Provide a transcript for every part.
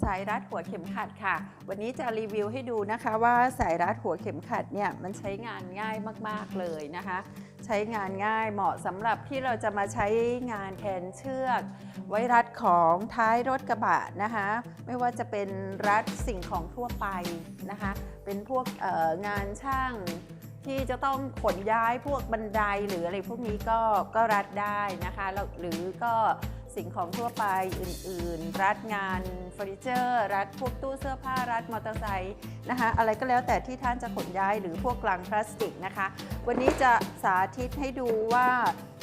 สายรัดหัวเข็มขัดค่ะ วันนี้จะรีวิวให้ดูนะคะว่าสายรัดหัวเข็มขัดเนี่ยมันใช้งานง่ายมากๆเลยนะคะ ใช้งานง่ายเหมาะสำหรับที่เราจะมาใช้งานแทนเชือก ไว้รัดของท้ายรถกระบะนะคะ ไม่ว่าจะเป็นรัดสิ่งของทั่วไปนะคะ เป็นพวกงานช่างที่จะต้องขนย้ายพวกบันไดหรืออะไรพวกนี้ก็ก็รัดได้นะคะหรือก็ สิ่งของทั่วไปอื่น ๆ รัดงานเฟอร์นิเจอร์ รัดพวกตู้เสื้อผ้ารัดมอเตอร์ไซค์นะคะ อะไรก็แล้วแต่ที่ท่านจะขนย้ายหรือพวกกลังพลาสติกนะคะ วันนี้จะสาธิตให้ดูว่า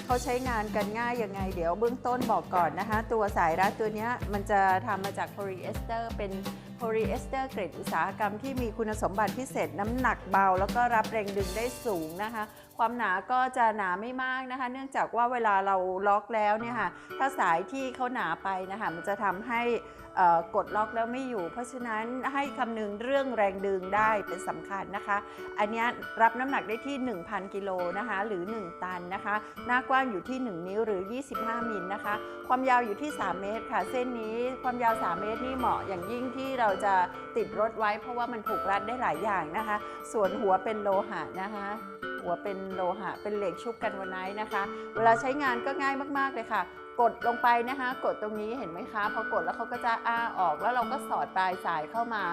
เขาใช้งานกันง่ายยังไง เดี๋ยวเบื้องต้นบอกก่อนนะคะ ตัวสายรัดตัวนี้มันจะทำมาจากโพลีเอสเตอร์เป็นโพลีเอสเตอร์เกรดอุตสาหกรรมที่มีคุณสมบัติพิเศษน้ำหนักเบา แล้วก็รับแรงดึงได้สูงนะคะ ความหนาก็จะหนาไม่มากนะคะ เนื่องจากว่าเวลาเราล็อกแล้วเนี่ยค่ะถ้าสายที่เขาหนาไปนะคะมันจะทำให้เอ่อกดล็อกแล้วไม่อยู่ เพราะฉะนั้นให้คำนึงเรื่องแรงดึงได้เป็นสำคัญนะคะ อันเนี้ยรับน้ำหนักได้ที่ 1,000 กิโลนะคะ หรือ 1 ตันนะคะ หน้ากว้างอยู่ที่ 1 นิ้วหรือ 25 มิลนะคะ ความยาวอยู่ที่ 3 เมตรค่ะ เส้นนี้ความยาว 3 เมตรนี่เหมาะอย่างยิ่งที่เราจะติดรถไว้ เพราะว่ามันผูกรัดได้หลายอย่างนะคะ ส่วนหัวเป็นโลหะนะคะ หัวเป็นโลหะ เป็นเหล็กชุบกันวันไนนะคะ เวลาใช้งานก็ง่ายมากๆเลยค่ะ กดลงไปนะคะ กดตรงนี้เห็นไหมคะ พอกดแล้วเขาก็จะอ้าออก แล้วเราก็สอดปลายสายเข้ามา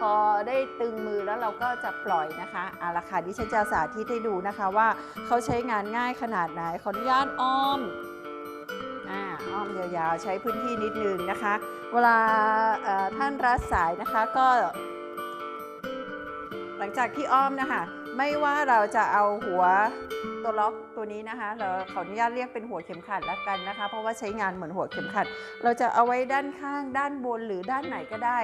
พอได้ตึงมือแล้วเราก็จะปล่อยนะคะเอาละค่ะดิฉันจะสาธิตให้ดูนะคะว่าเขาใช้งานง่ายขนาดไหน ขออนุญาตอ้อมอ้อมยาวๆ ใช้พื้นที่นิดนึงนะคะ เวลาท่านรัดสายนะคะก็ หลังจากที่อ้อมนะคะ ไม่ว่าเราจะเอาหัวตัวล็อกตัวนี้นะคะ เราขออนุญาตเรียกเป็นหัวเข็มขัดแล้วกันนะคะ เพราะว่าใช้งานเหมือนหัวเข็มขัด เราจะเอาไว้ด้านข้างด้านบนหรือด้านไหนก็ได้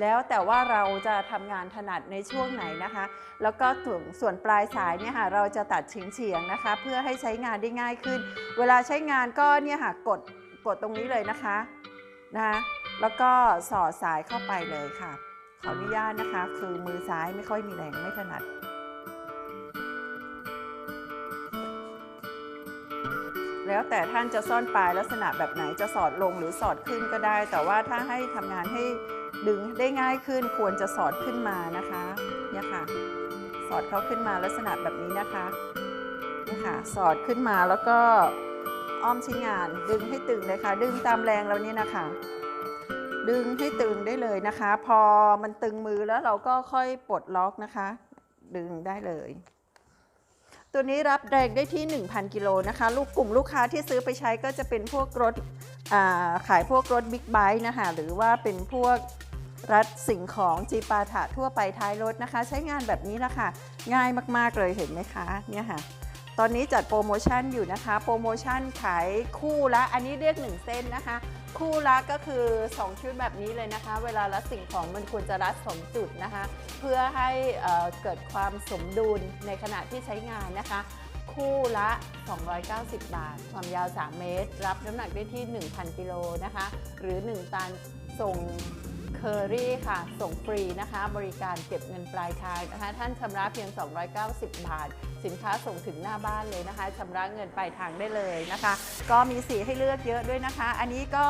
แล้วแต่ว่าเราจะทำงานถนัดในช่วงไหนนะคะ แล้วก็ส่วนส่วนปลายสายเนี่ยค่ะเราจะตัดเฉียงๆนะคะ เพื่อให้ใช้งานได้ง่ายขึ้น เวลาใช้งานก็เนี่ยค่ะกดกดตรงนี้เลยนะคะนะคะแล้วก็สอดสายเข้าไปเลยค่ะขออนุญาตนะคะ คือมือซ้ายไม่ค่อยมีแรงไม่ถนัด แล้วแต่ท่านจะซ่อนปลายลักษณะแบบไหนจะสอดลงหรือสอดขึ้นก็ได้ แต่ว่าถ้าให้ทำงานให้ดึงได้ง่ายขึ้นควรจะสอดขึ้นมานะคะเนี่ยค่ะ สอดเข้าขึ้นมาลักษณะแบบนี้นะคะนี่ค่ะสอดขึ้นมาแล้วก็อ้อมชิ้นงานดึงให้ตึงเลยค่ะ ดึงตามแรงเราเนี่ยนะคะ ดึงให้ตึงได้เลยนะคะ พอมันตึงมือแล้วเราก็ค่อยปลดล็อกนะคะ ดึงได้เลย ตัวนี้รับแรงได้ที่ 1,000 กิโลนะคะ ลูกกลุ่มลูกค้าที่ซื้อไปใช้ก็จะเป็นพวกรถาขายพวกรถบิ๊กไบค์นะคะ หรือว่าเป็นพวกรัดสิ่งของจีปาถะทั่วไปท้ายรถนะคะ ใช้งานแบบนี้ละค่ะ ง่ายมากๆเลยเห็นไหมคะเนี่ยค่ะ ตอนนี้จัดโปรโมชั่นอยู่นะคะ โปรโมชั่นขายคู่ละ อันนี้เรียก 1 เส้นนะคะ คู่ละก็คือ 2 ชุดแบบนี้เลยนะคะ เวลารัดสิ่งของมันควรจะรัดสมจุดนะคะ เพื่อให้เเกิดความสมดุลในขณะที่ใช้งานนะคะ คู่ละ 290 บาท ความยาว 3 เมตร รับน้ำหนักได้ที่ 1,000 กิโลนะคะ หรือ 1 ตันส่ง เคอรี่ค่ะ ส่งฟรีนะคะ บริการเก็บเงินปลายทางนะคะ ท่านชำระเพียง 290 บาท สินค้าส่งถึงหน้าบ้านเลยนะคะชำระเงินปลายทางได้เลยนะคะ ก็มีสีให้เลือกเยอะด้วยนะคะ อันนี้ก็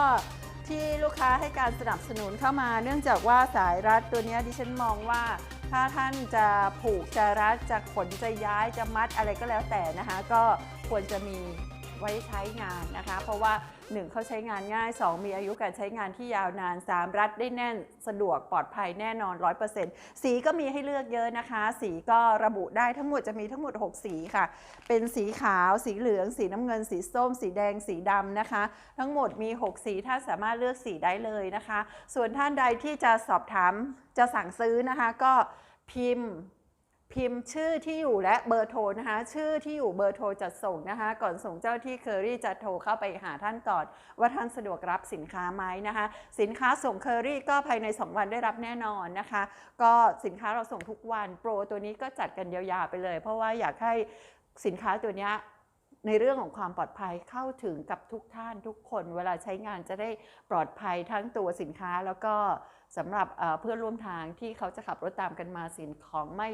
ที่ลูกค้าให้การสนับสนุนเข้ามา เนื่องจากว่าสายรัดตัวนี้ดิฉันมองว่าถ้าท่านจะผูกจะรัดจะขนจะย้ายจะมัดอะไรก็แล้วแต่นะคะ ก็ควรจะมี ว้ใช้งานนะคะ เพราะว่า 1 เขาใช้งานง่าย 2 มีอายุการใช้งานที่ยาวนาน 3 รัดได้แน่นสะดวกปลอดภัยแน่นอน 100%สีก็มีให้เลือกเยอะนะคะ สีก็ระบุได้ทั้งหมดจะมีทั้งหมด 6 สีค่ะ เป็นสีขาว สีเหลือง สีน้ำเงิน สีส้ม สีแดง สีดำนะคะ ทั้งหมดมี 6 สีท่านสามารถเลือกสีได้เลยนะคะ ส่วนท่านใดที่จะสอบถามจะสั่งซื้อนะคะก็พิมพ์ พิมพ์ชื่อที่อยู่และเบอร์โทรนะคะ ชื่อที่อยู่เบอร์โทรจัดส่งนะคะ ก่อนส่งเจ้าที่เคอรี่จะโทรเข้าไปหาท่านก่อน ว่าท่านสะดวกรับสินค้าไหมนะคะ สินค้าส่งเคอรี่ก็ภายใน 2 วันได้รับแน่นอนนะคะ ก็สินค้าเราส่งทุกวันโปรตัวนี้ก็จัดกันยาวๆไปเลย เพราะว่าอยากให้สินค้าตัวนี้ในเรื่องของความปลอดภัยเข้าถึงกับทุกท่านทุกคน เวลาใช้งานจะได้ปลอดภัยทั้งตัวสินค้าแล้วก็สำหรับเอ่อเพื่อนร่วมทางที่เขาจะขับรถตามกันมาสินของไม่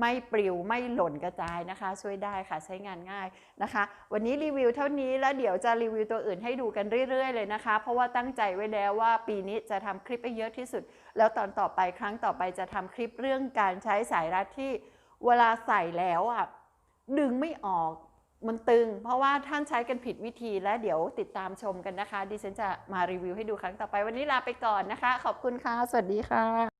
ไม่ปลิวไม่หล่นกระจายนะคะ ช่วยได้ค่ะใช้งานง่ายนะคะ วันนี้รีวิวเท่านี้แล้วเดี๋ยวจะรีวิวตัวอื่นให้ดูกันเรื่อย ๆ เลยนะคะ เพราะว่าตั้งใจไว้แล้วว่าปีนี้จะทำคลิปให้เยอะที่สุด แล้วตอนต่อไปครั้งต่อไปจะทำคลิปเรื่องการใช้สายรัดที่เวลาใส่แล้วอะดึงไม่ออกมันตึง เพราะว่าท่านใช้กันผิดวิธีและเดี๋ยวติดตามชมกันนะคะ ดิฉันจะมารีวิวให้ดูครั้งต่อไปวันนี้ลาไปก่อนนะคะ ขอบคุณค่ะ สวัสดีค่ะ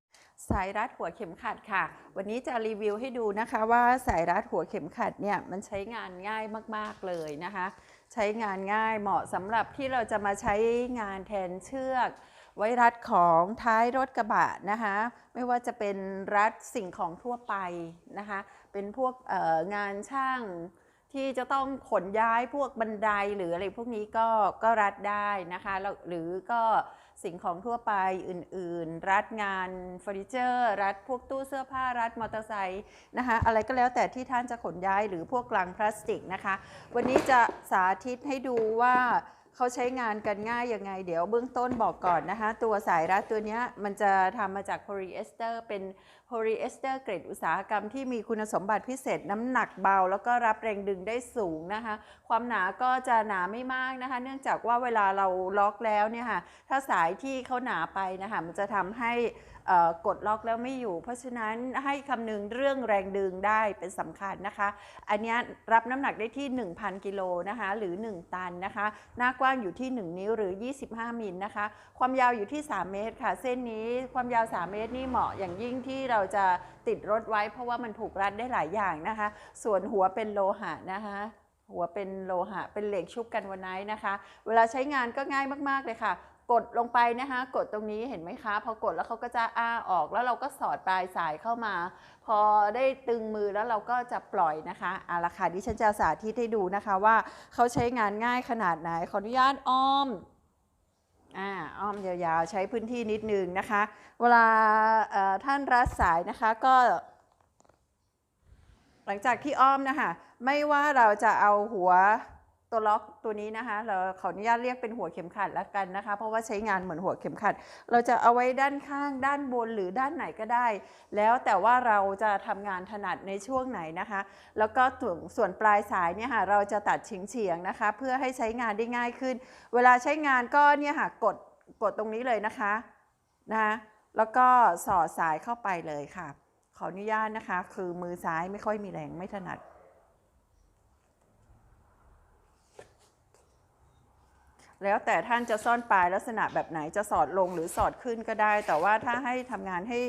สายรัดหัวเข็มขัดค่ะ วันนี้จะรีวิวให้ดูนะคะว่าสายรัดหัวเข็มขัดเนี่ยมันใช้งานง่ายมากๆเลยนะคะ ใช้งานง่ายเหมาะสำหรับที่เราจะมาใช้งานแทนเชือก ไว้รัดของท้ายรถกระบะนะคะ ไม่ว่าจะเป็นรัดสิ่งของทั่วไปนะคะ เป็นพวกงานช่างที่จะต้องขนย้ายพวกบันไดหรืออะไรพวกนี้ก็ก็รัดได้นะคะหรือก็ สิ่งของทั่วไปอื่น ๆ รัดงานเฟอร์นิเจอร์ รัดพวกตู้เสื้อผ้ารัดมอเตอร์ไซค์นะคะอะไรก็แล้วแต่ที่ท่านจะขนย้ายหรือพวกกลังพลาสติกนะคะ วันนี้จะสาธิตให้ดูว่า เขาใช้งานกันง่ายยังไง เดี๋ยวเบื้องต้นบอกก่อนนะคะ ตัวสายรัดตัวนี้มันจะทำมาจากโพลีเอสเตอร์ เป็นโพลีเอสเตอร์เกรดอุตสาหกรรมที่มีคุณสมบัติพิเศษน้ำหนักเบา แล้วก็รับแรงดึงได้สูงนะคะ ความหนาก็จะหนาไม่มากนะคะ เนื่องจากว่าเวลาเราล็อกแล้วเนี่ยค่ะถ้าสายที่เขาหนาไปนะคะมันจะทำให้ กดล็อกแล้วไม่อยู่ เพราะฉะนั้นให้คำนึงเรื่องแรงดึงได้เป็นสำคัญนะคะ อันนี้รับน้ำหนักได้ที่ 1,000 กิโลนะคะหรือ 1 ตันนะคะ หน้ากว้างอยู่ที่ 1 นิ้วหรือ 25 มิลนะคะ ความยาวอยู่ที่ 3 เมตรค่ะ เส้นนี้ความยาว 3 เมตรนี่เหมาะอย่างยิ่งที่เราจะติดรถไว้เพราะว่ามันผูกรัดได้หลายอย่างนะคะ ส่วนหัวเป็นโลหะนะคะหัวเป็นโลหะ เป็นเหล็กชุบกันวันไนนะคะ เวลาใช้งานก็ง่ายมาก ๆ เลยค่ะ กดลงไปนะคะ กดตรงนี้เห็นไหมคะ พอกดแล้วเขาก็จะอ้าออกแล้วเราก็สอดปลายสายเข้ามา พอได้ตึงมือแล้วเราก็จะปล่อยนะคะอาละค่ะดิฉันจะสาธิตให้ดูนะคะว่าเขาใช้งานง่ายขนาดไหน ขออนุญาตอ้อมอ่าอ้อมยาวๆ ใช้พื้นที่นิดนึงนะคะ เวลาท่านรัดสายนะคะก็ หลังจากที่อ้อมนะคะ ไม่ว่าเราจะเอาหัว ตัวล็อกตัวนี้นะคะ เราขออนุญาตเรียกเป็นหัวเข็มขัดแล้วกันนะคะ เพราะว่าใช้งานเหมือนหัวเข็มขัด เราจะเอาไว้ด้านข้างด้านบนหรือด้านไหนก็ได้ แล้วแต่ว่าเราจะทำงานถนัดในช่วงไหนนะคะ แล้วก็ส่วนส่วนปลายสายเนี่ยค่ะเราจะตัดเฉียงๆนะคะ เพื่อให้ใช้งานได้ง่ายขึ้น เวลาใช้งานก็เนี่ยค่ะกดกดตรงนี้เลยนะคะนะคะแล้วก็สอดสายเข้าไปเลยค่ะ ขออนุญาตนะคะ คือมือซ้ายไม่ค่อยมีแรงไม่ถนัด แล้วแต่ท่านจะซ่อนปลายลักษณะแบบไหนจะสอดลงหรือสอดขึ้นก็ได้ แต่ว่าถ้าให้ทำงานให้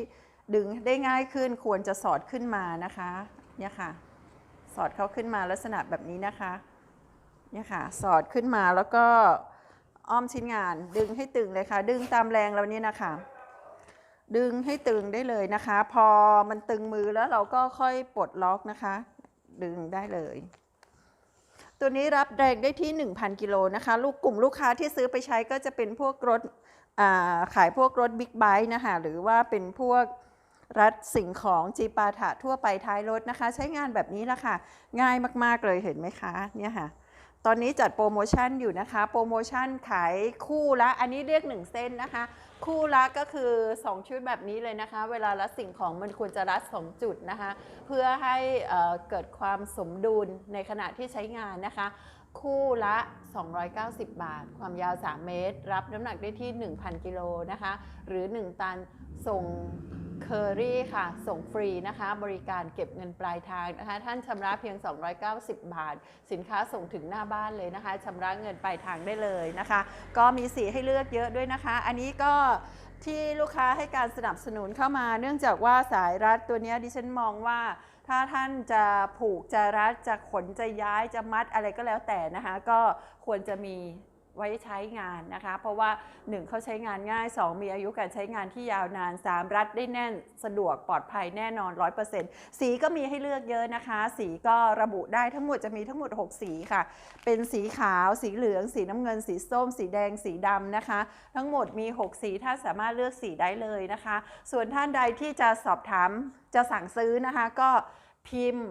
ดึงได้ง่ายขึ้นควรจะสอดขึ้นมานะคะเนี่ยค่ะ สอดเข้าขึ้นมาลักษณะแบบนี้นะคะเนี่ยค่ะ สอดขึ้นมาแล้วก็อ้อมชิ้นงาน ดึงให้ตึงเลยค่ะ ดึงตามแรงเรานี่นะคะ ดึงให้ตึงได้เลยนะคะ พอมันตึงมือแล้วเราก็ค่อยปลดล็อกนะคะ ดึงได้เลย ตัวนี้รับแรงได้ที่ 1,000 กิโลนะคะ ลูกกลุ่มลูกค้าที่ซื้อไปใช้ก็จะเป็นพวกรถาขายพวกรถบิ๊กไบค์นะคะ หรือว่าเป็นพวกรัดสิ่งของจีปาถะทั่วไปท้ายรถนะคะ ใช้งานแบบนี้ละค่ะ ง่ายมาก ๆ เลยเห็นไหมคะ เนี่ยค่ะ ตอนนี้จัดโปรโมชั่นอยู่นะคะ โปรโมชั่นขายคู่ละ อันนี้เรียก 1 เส้นนะคะ คู่ละก็คือ 2 ชุดแบบนี้เลยนะคะ เวลารัดสิ่งของมันควรจะรัด 2 จุดนะคะ เพื่อให้เเกิดความสมดุลในขณะที่ใช้งานนะคะ คู่ละ 290 บาท ความยาว 3 เมตร รับน้ำหนักได้ที่ 1,000 กิโลนะคะ หรือ 1 ตันส่ง เคอรี่ค่ะ ส่งฟรีนะคะ บริการเก็บเงินปลายทางนะคะ ท่านชำระเพียง 290 บาท สินค้าส่งถึงหน้าบ้านเลยนะคะชำระเงินปลายทางได้เลยนะคะ ก็มีสีให้เลือกเยอะด้วยนะคะ อันนี้ก็ที่ลูกค้าให้การสนับสนุนเข้ามา เนื่องจากว่าสายรัดตัวนี้ดิฉันมองว่าถ้าท่านจะผูกจะรัดจะขนจะย้ายจะมัดอะไรก็แล้วแต่นะคะ ก็ควรจะมี ไว้ใช้งานนะคะ เพราะว่า 1 เขาใช้งานง่าย 2 มีอายุการใช้งานที่ยาวนาน 3 รัดได้แน่นสะดวกปลอดภัยแน่นอน 100%สีก็มีให้เลือกเยอะนะคะ สีก็ระบุได้ทั้งหมดจะมีทั้งหมด 6 สีค่ะ เป็นสีขาวสีเหลือง สีน้ำเงิน สีส้ม สีแดงสีดำนะคะ ทั้งหมดมี 6 สีท่านสามารถเลือกสีได้เลยนะคะ ส่วนท่านใดที่จะสอบถามจะสั่งซื้อนะคะ ก็พิมพ์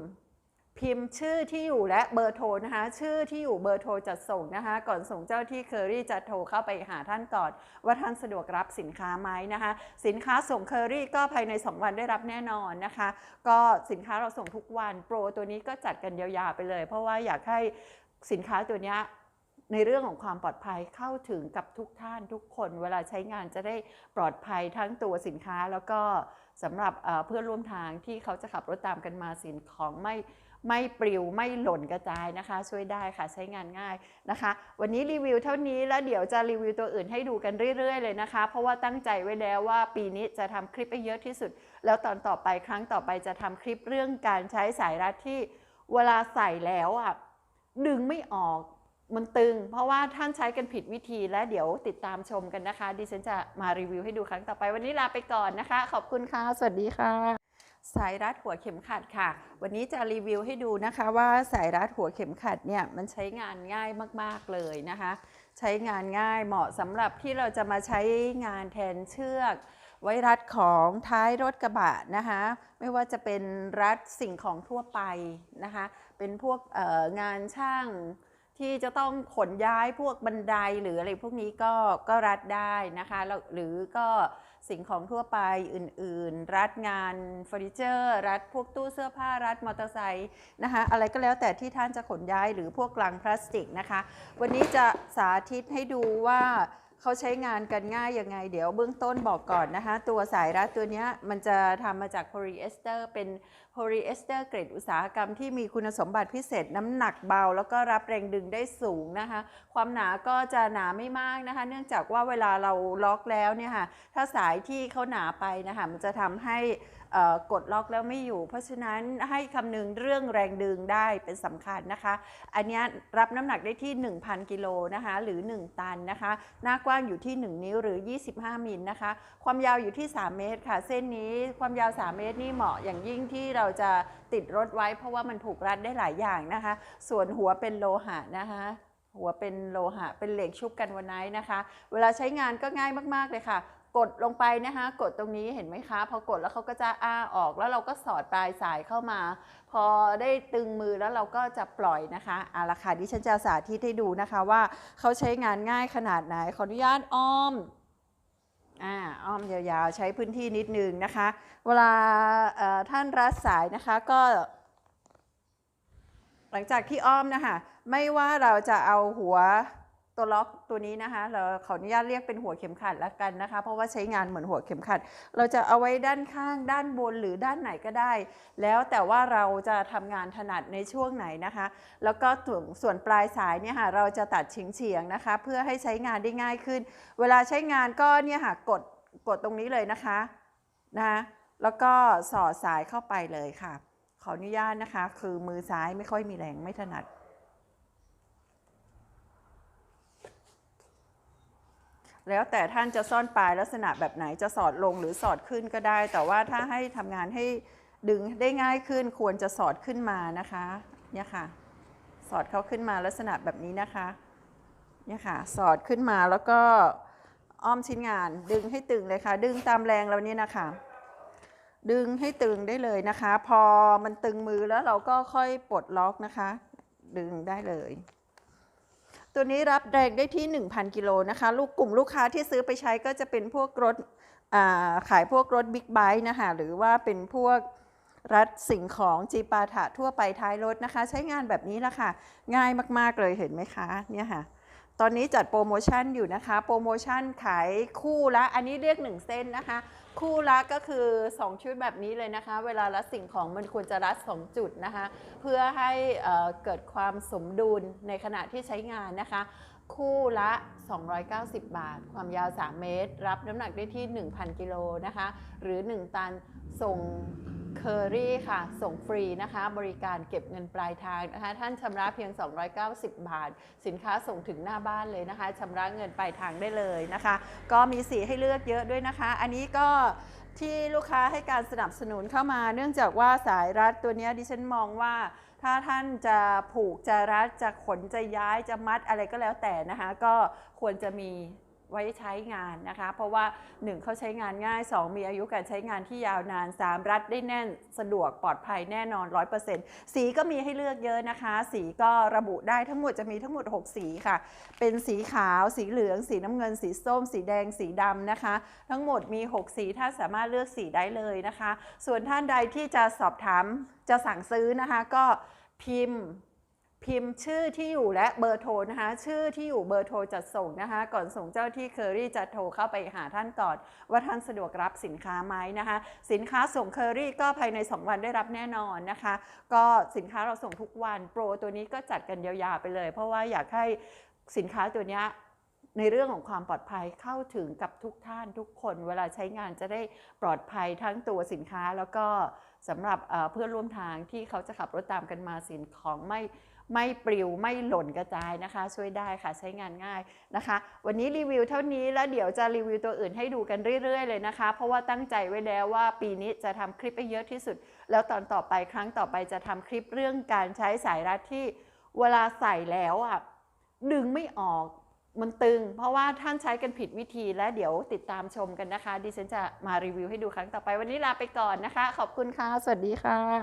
พิมพ์ชื่อที่อยู่และเบอร์โทรนะคะ ชื่อที่อยู่เบอร์โทรจัดส่งนะคะ ก่อนส่งเจ้าที่เคอรี่จะโทรเข้าไปหาท่านก่อน ว่าท่านสะดวกรับสินค้าไหมนะคะ สินค้าส่งเคอรี่ก็ภายใน 2 วันได้รับแน่นอนนะคะ ก็สินค้าเราส่งทุกวันโปรตัวนี้ก็จัดกันยาวๆไปเลย เพราะว่าอยากให้สินค้าตัวนี้ในเรื่องของความปลอดภัยเข้าถึงกับทุกท่านทุกคน เวลาใช้งานจะได้ปลอดภัยทั้งตัวสินค้าแล้วก็สำหรับเพื่อนร่วมทางที่เขาจะขับรถตามกันมาสิ่งของไม่ ไม่ปลิวไม่หล่นกระจายนะคะ ช่วยได้ค่ะใช้งานง่ายนะคะ วันนี้รีวิวเท่านี้แล้วเดี๋ยวจะรีวิวตัวอื่นให้ดูกันเรื่อย ๆ เลยนะคะ เพราะว่าตั้งใจไว้แล้วว่าปีนี้จะทำคลิปให้เยอะที่สุด แล้วตอนต่อไปครั้งต่อไปจะทำคลิปเรื่องการใช้สายรัดที่เวลาใส่แล้วอะดึงไม่ออกมันตึง เพราะว่าท่านใช้กันผิดวิธีและเดี๋ยวติดตามชมกันนะคะ ดิฉันจะมารีวิวให้ดูครั้งต่อไปวันนี้ลาไปก่อนนะคะ ขอบคุณค่ะ สวัสดีค่ะ สายรัดหัวเข็มขัดค่ะ วันนี้จะรีวิวให้ดูนะคะว่าสายรัดหัวเข็มขัดเนี่ยมันใช้งานง่ายมากๆเลยนะคะ ใช้งานง่ายเหมาะสำหรับที่เราจะมาใช้งานแทนเชือก ไว้รัดของท้ายรถกระบะนะคะ ไม่ว่าจะเป็นรัดสิ่งของทั่วไปนะคะ เป็นพวกงานช่างที่จะต้องขนย้ายพวกบันไดหรืออะไรพวกนี้ก็ก็รัดได้นะคะหรือก็ สิ่งของทั่วไปอื่น ๆ รัดงานเฟอร์นิเจอร์ รัดพวกตู้เสื้อผ้ารัดมอเตอร์ไซค์นะคะอะไรก็แล้วแต่ที่ท่านจะขนย้ายหรือพวกกลังพลาสติกนะคะ วันนี้จะสาธิตให้ดูว่า เขาใช้งานกันง่ายยังไง เดี๋ยวเบื้องต้นบอกก่อนนะคะ ตัวสายรัดตัวนี้มันจะทำมาจากโพลีเอสเตอร์ เป็นโพลีเอสเตอร์เกรดอุตสาหกรรมที่มีคุณสมบัติพิเศษน้ำหนักเบา แล้วก็รับแรงดึงได้สูงนะคะ ความหนาก็จะหนาไม่มากนะคะ เนื่องจากว่าเวลาเราล็อกแล้วเนี่ยค่ะถ้าสายที่เขาหนาไปนะคะมันจะทำให้ กดล็อกแล้วไม่อยู่ เพราะฉะนั้นให้คำนึงเรื่องแรงดึงได้เป็นสำคัญนะคะ อันนี้รับน้ำหนักได้ที่ 1,000 กิโลนะคะหรือ 1 ตันนะคะ หน้ากว้างอยู่ที่ 1 นิ้วหรือ 25 มิลนะคะ ความยาวอยู่ที่ 3 เมตรค่ะ เส้นนี้ความยาว 3 เมตรนี่เหมาะอย่างยิ่งที่เราจะติดรถไว้ เพราะว่ามันผูกรัดได้หลายอย่างนะคะ ส่วนหัวเป็นโลหะนะคะหัวเป็นโลหะ เป็นเหล็กชุบกันวันไนนะคะ เวลาใช้งานก็ง่ายมาก ๆ เลยค่ะ กดลงไปนะคะ กดตรงนี้เห็นไหมคะ พอกดแล้วเขาก็จะอ้าออกแล้วเราก็สอดปลายสายเข้ามา พอได้ตึงมือแล้วเราก็จะปล่อยนะคะเอาละค่ะดิฉันจะสาธิตให้ดูนะคะว่าเขาใช้งานง่ายขนาดไหนขออนุญาตอ้อมอ่าอ้อมยาวๆ ใช้พื้นที่นิดนึงนะคะ เวลาท่านรัดสายนะคะก็ หลังจากที่อ้อมนะคะไม่ว่าเราจะเอาหัว ตัวล็อกตัวนี้นะคะเราขออนุญาตเรียกเป็นหัวเข็มขัดแล้วกันนะคะ เพราะว่าใช้งานเหมือนหัวเข็มขัด เราจะเอาไว้ด้านข้างด้านบนหรือด้านไหนก็ได้ แล้วแต่ว่าเราจะทำงานถนัดในช่วงไหนนะคะ แล้วก็ส่วนส่วนปลายสายเนี่ยค่ะเราจะตัดเฉียงๆนะคะ เพื่อให้ใช้งานได้ง่ายขึ้น เวลาใช้งานก็เนี่ยค่ะกดกดตรงนี้เลยนะคะนะคะแล้วก็สอดสายเข้าไปเลยค่ะ ขออนุญาตนะคะ คือมือซ้ายไม่ค่อยมีแรงไม่ถนัด แล้วแต่ท่านจะซ่อนปลายลักษณะแบบไหนจะสอดลงหรือสอดขึ้นก็ได้ แต่ว่าถ้าให้ทำงานให้ดึงได้ง่ายขึ้นควรจะสอดขึ้นมานะคะเนี่ยค่ะ สอดเขาขึ้นมาลักษณะแบบนี้นะคะเนี่ยค่ะ สอดขึ้นมาแล้วก็อ้อมชิ้นงาน ดึงให้ตึงเลยค่ะ ดึงตามแรงเราเนี่ยนะคะ ดึงให้ตึงได้เลยนะคะ พอมันตึงมือแล้วเราก็ค่อยปลดล็อกนะคะ ดึงได้เลย ตัวนี้รับแรงได้ที่ 1,000 กิโลนะคะ ลูกกลุ่มลูกค้าที่ซื้อไปใช้ก็จะเป็นพวกรถาขายพวกรถบิ๊กไบค์นะคะ หรือว่าเป็นพวกรัดสิ่งของจีปาถะทั่วไปท้ายรถนะคะ ใช้งานแบบนี้ละค่ะ ง่ายมาก ๆ เลยเห็นไหมคะ เนี่ยค่ะ ตอนนี้จัดโปรโมชั่นอยู่นะคะ โปรโมชั่นขายคู่ละอันนี้เรียก 1 เส้นนะคะ คู่ละก็คือ 2 ชุดแบบนี้เลยนะคะ เวลารัดสิ่งของมันควรจะรัด 2 จุดนะคะ เพื่อให้เอ่อเกิดความสมดุลในขณะที่ใช้งานนะคะ คู่ละ 290 บาท ความยาว 3 เมตร รับน้ำหนักได้ที่ 1,000 กิโลนะคะ หรือ 1 ตันส่ง เคอรี่ค่ะ ส่งฟรีนะคะ บริการเก็บเงินปลายทางนะคะ ท่านชำระเพียง 290 บาท สินค้าส่งถึงหน้าบ้านเลยนะคะชำระเงินปลายทางได้เลยนะคะ ก็มีสีให้เลือกเยอะด้วยนะคะ อันนี้ก็ที่ลูกค้าให้การสนับสนุนเข้ามา เนื่องจากว่าสายรัดตัวนี้ดิฉันมองว่าถ้าท่านจะผูกจะรัดจะขนจะย้ายจะมัดอะไรก็แล้วแต่นะคะ ก็ควรจะมี ไว้ใช้งานนะคะ เพราะว่า 1 เขาใช้งานง่าย 2 มีอายุการใช้งานที่ยาวนาน 3 รัดได้แน่นสะดวกปลอดภัยแน่นอน 100%สีก็มีให้เลือกเยอะนะคะ สีก็ระบุได้ทั้งหมดจะมีทั้งหมด 6 สีค่ะ เป็นสีขาวสีเหลือง สีน้ำเงิน สีส้ม สีแดงสีดำนะคะ ทั้งหมดมี 6 สีท่านสามารถเลือกสีได้เลยนะคะ ส่วนท่านใดที่จะสอบถามจะสั่งซื้อนะคะก็พิมพ์ พิมพ์ชื่อที่อยู่และเบอร์โทรนะคะ ชื่อที่อยู่เบอร์โทรจัดส่งนะคะ ก่อนส่งเจ้าที่เคอรี่จะโทรเข้าไปหาท่านก่อน ว่าท่านสะดวกรับสินค้าไหมนะคะ สินค้าส่งเคอรี่ก็ภายใน 2 วันได้รับแน่นอนนะคะ ก็สินค้าเราส่งทุกวันโปรตัวนี้ก็จัดกันยาวๆไปเลย เพราะว่าอยากให้สินค้าตัวนี้ในเรื่องของความปลอดภัยเข้าถึงกับทุกท่านทุกคน เวลาใช้งานจะได้ปลอดภัยทั้งตัวสินค้าแล้วก็สำหรับเอ่อเพื่อนร่วมทางที่เขาจะขับรถตามกันมาสินของไม่ไม่ปลิวไม่หล่นกระจายนะคะ ช่วยได้ค่ะใช้งานง่ายนะคะ วันนี้รีวิวเท่านี้แล้วเดี๋ยวจะรีวิวตัวอื่นให้ดูกันเรื่อย ๆ เลยนะคะ เพราะว่าตั้งใจไว้แล้วว่าปีนี้จะทำคลิปให้เยอะที่สุด แล้วตอนต่อไปครั้งต่อไปจะทำคลิปเรื่องการใช้สายรัดที่เวลาใส่แล้วอะดึงไม่ออกมันตึง เพราะว่าท่านใช้กันผิดวิธีและเดี๋ยวติดตามชมกันนะคะ ดิฉันจะมารีวิวให้ดูครั้งต่อไปวันนี้ลาไปก่อนนะคะ ขอบคุณค่ะ สวัสดีค่ะ